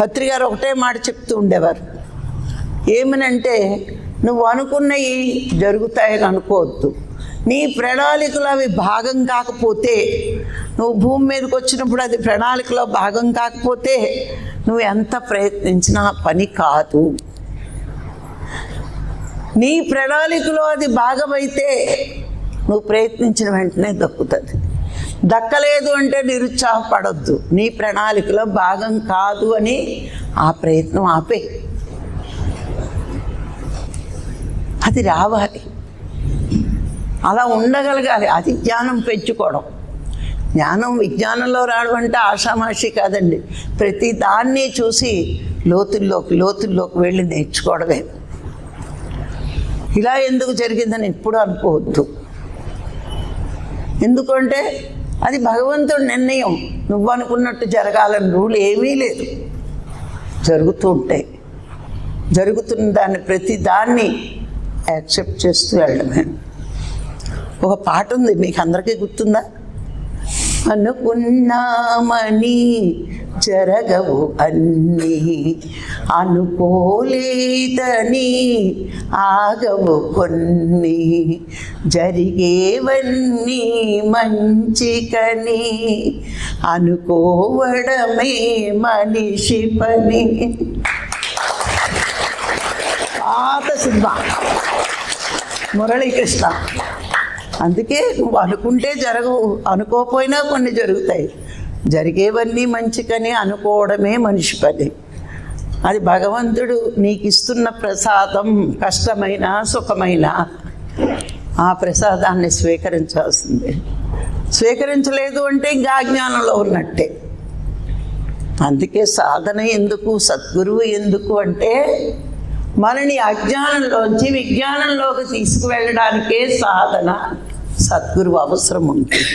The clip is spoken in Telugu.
పత్రి గారు ఒకటే మాట చెప్తూ ఉండేవారు. ఏమనంటే నువ్వు అనుకున్నవి జరుగుతాయని అనుకోవద్దు. నీ ప్రణాళికలో అవి భాగం కాకపోతే నువ్వు భూమి మీదకి వచ్చినప్పుడు అది ప్రణాళికలో భాగం కాకపోతే నువ్వు ఎంత ప్రయత్నించినా పని కాదు. నీ ప్రణాళికలో అది భాగమైతే నువ్వు ప్రయత్నించిన వెంటనే దక్కుతుంది. దక్కలేదు అంటే నిరుత్సాహపడొద్దు. నీ ప్రణాళికలో భాగం కాదు అని ఆ ప్రయత్నం ఆపే. అది రావాలి. అలా ఉండగలగాలి. అది జ్ఞానం పెంచుకోవడం. జ్ఞానం విజ్ఞానంలో రావడం అంటే ఆషామాషి కాదండి. ప్రతి దాన్ని చూసి లోతుల్లోకి లోతుల్లోకి వెళ్ళి నేర్చుకోవడమే. ఇలా ఎందుకు జరిగిందని ఎప్పుడు అనుకోవద్దు. ఎందుకంటే అది భగవంతుడి నిర్ణయం. నువ్వు అనుకున్నట్టు జరగాలని రూల్ ఏమీ లేదు. జరుగుతూ ఉంటాయి. జరుగుతున్న దాన్ని ప్రతి దాన్ని యాక్సెప్ట్ చేస్తూ వెళ్ళడమే. ఒక పాట ఉంది మీకు అందరికీ గుర్తుందా? అనుకున్నామని జరగవు అన్నీ. అనుకోలేదని ఆగవు కొన్ని. జరిగేవన్నీ మంచికని అనుకోవడమే మనిషి పని. పాత సినిమా. మురళీకృష్ణ. అందుకే నువ్వు అనుకుంటే జరగవు అనుకోపోయినా కొన్ని జరుగుతాయి. జరిగేవన్నీ మంచికని అనుకోవడమే మనిషి పని. అది భగవంతుడు నీకు ఇస్తున్న ప్రసాదం కష్టమైన సుఖమైన ఆ ప్రసాదాన్ని స్వీకరించాల్సిందే. స్వీకరించలేదు అంటే ఇంకా అజ్ఞానంలో ఉన్నట్టే. అందుకే సాధన ఎందుకు సద్గురువు ఎందుకు అంటే మనని అజ్ఞానంలోంచి విజ్ఞానంలోకి తీసుకువెళ్ళడానికే సాధన. సద్గురువు అవసరం ఉంటుంది